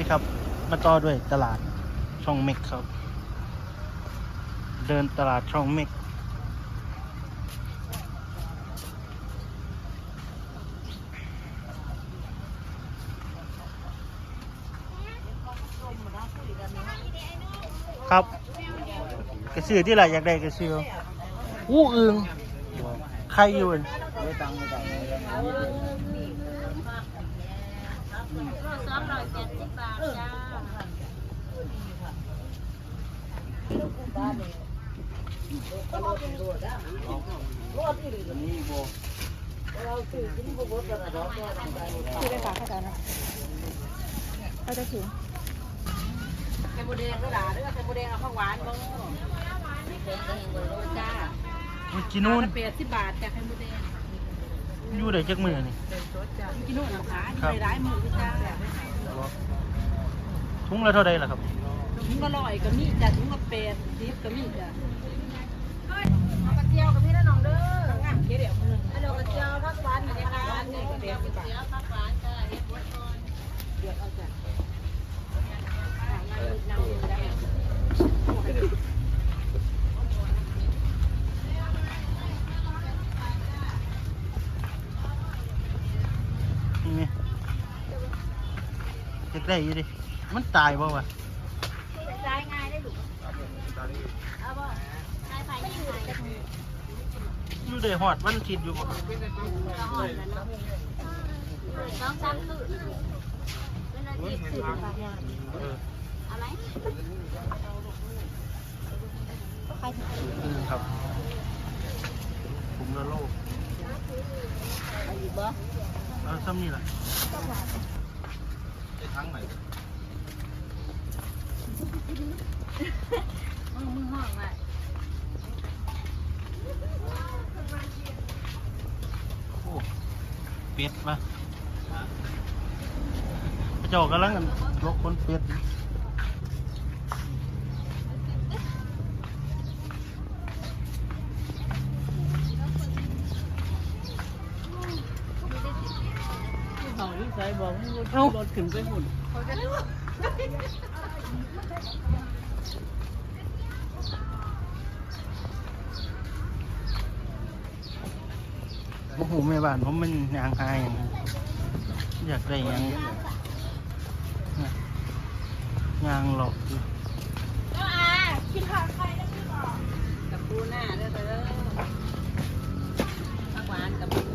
ดีครับ มาต่อด้วยตลาดช่องเม็กครับ เดินตลาดช่องเม็กครับกระสือที่ไรอยากได้กระสืออู้อึงใครอยู่ น่ะไม่ตังไม่ตังสามร้อยเจ็ดสิบบาทจ้านี่โบคือได้ฝากเข้าใจนะเขาจะถึงไข่มดแดงก็ด่าด้วยไข่มดแดงเอาข้าวหวานบ้างนี่เคยเองเลยจ้ามันกินนู่นแปดสิบบาทจ้าไข่มดแดง อยู่ได้จักมือนี่กินนู่นหาดีร้ายมือจ้าทุงละเท่าใดล่ะครับถุงละร้อยก็มีจ้าถุงละแปดสิบก็มีจ้าเอากระเจียวกับพี่น้องเด้องานเกี่ยวมืออันเดียวกระเจียวผักหวานอยู่ในร้านนี่ก็แปดสิบบาทผักหวานจ้าเฮ็ดบดก่อนเดือดเอาจ้ะหางานนั่งอยู่ได้ นี่ไงอยาก ได้อยู่ดิ มันตายบ่วะจ่ายง่ายได้หรือเอาบ่จ่ายไฟยังไงอยู่ได้หอดวันอาทิตย์อยู่บ่ก็ห่อนแล้วเนาะสองสามคืนเป็นอาทิตย์คืนเออเอาไหมใครถึงอืมครับผมละโลเอาอยู่บ่เอาซ้ำนี่ล่ะ ทั้งไหนมึงมึงห้องไว้โอ้เป็ดมาพระเจ้ากำลังลกคนเป็ด เขาที่ใส่บอกรถขึ้นไปหุ่นบ่หูแม่บ้านผมมันยางหายอย่างอยากได้หยังเนี่ยยางหลอกอยู่กับปูหน้าเด้อเด้อผักหวานกับปู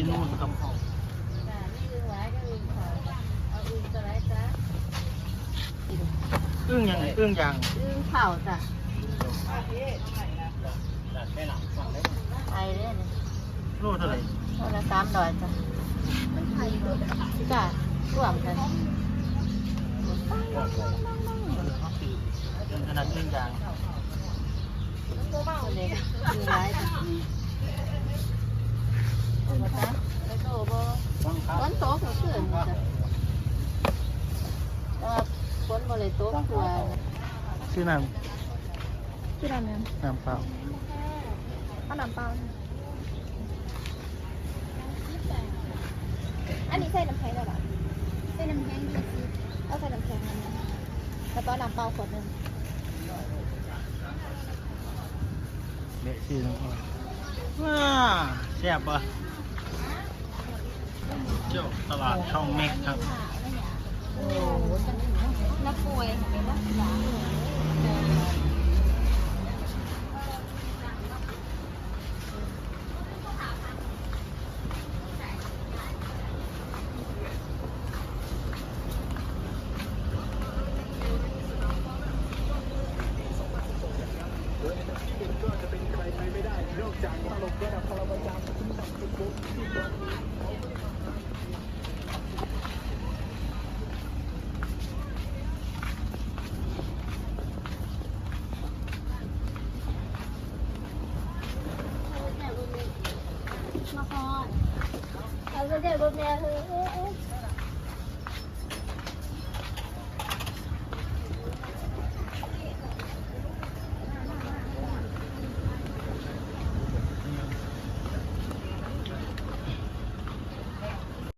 กินนู่นครับขอึ้งยังไงอึ้งยางอึ้งเผาจ้ะแค่หลังฝั่งได้ไทยเด้อยโลเท่าไหร่วันละสามดอยจ้ะจ้ะร่วมกันขนาดอึ้งยางคนเล็กคือร้าย จ้ะเอาบ่จ้ะไปโตบ่ฟังคนตกก็ขึ้นจ้ะแต่ว่าฝนบ่เลยตกตัวชื่อน้ชื่ออะไรเนี่ยำน้ำเปล่าข้าน้ำเปล่าอันนี้ใส่น้ำแข็งได้หรอใส่น้ำแข็งยี่สิบเอาใส่น้ำแข็งอันนี้แล้วก็น้ำเปล่าขวดหนึ่งเละชื่อน้ำเปล่าว้าแซ่บปะ เจ้าตลาดช่องเม็กครับน้ำป่วยเห็นไหมว่า มาคอแล้วก็เดี๋บนแม่เธอ